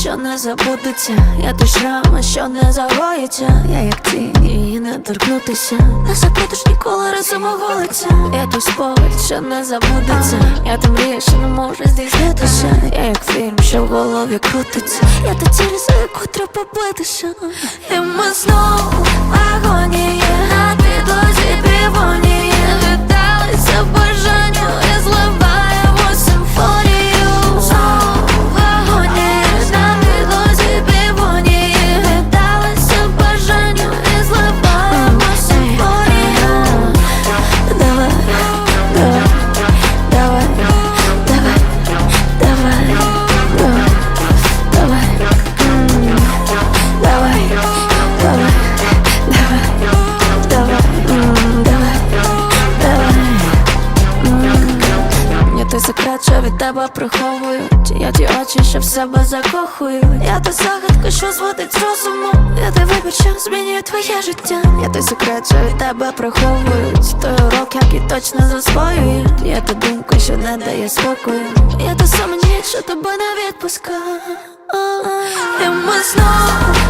що не забудеться. Я той шрам, що не загоїться. Я як тінь, її не торкнутися. Не забудеш ніколи разом оголиться. Я той спогад, що не забудеться. Я та мрія, що не може здійснитися. Я як фільм, що в голові крутиться. Я та ціль, за яку треба битися. І ми знову в агонії на підлозі що від тебе приховую Чи я ті очі, що в себе закохую Я та загадка, що зводить з розуму. Я той вибір, що змінює твоє життя. Я той секрет, що від тебе приховую Той урок, який точно засвоює Я та думка, що не дає спокою. Я та сама ніч, що тебе не відпускає І ми знову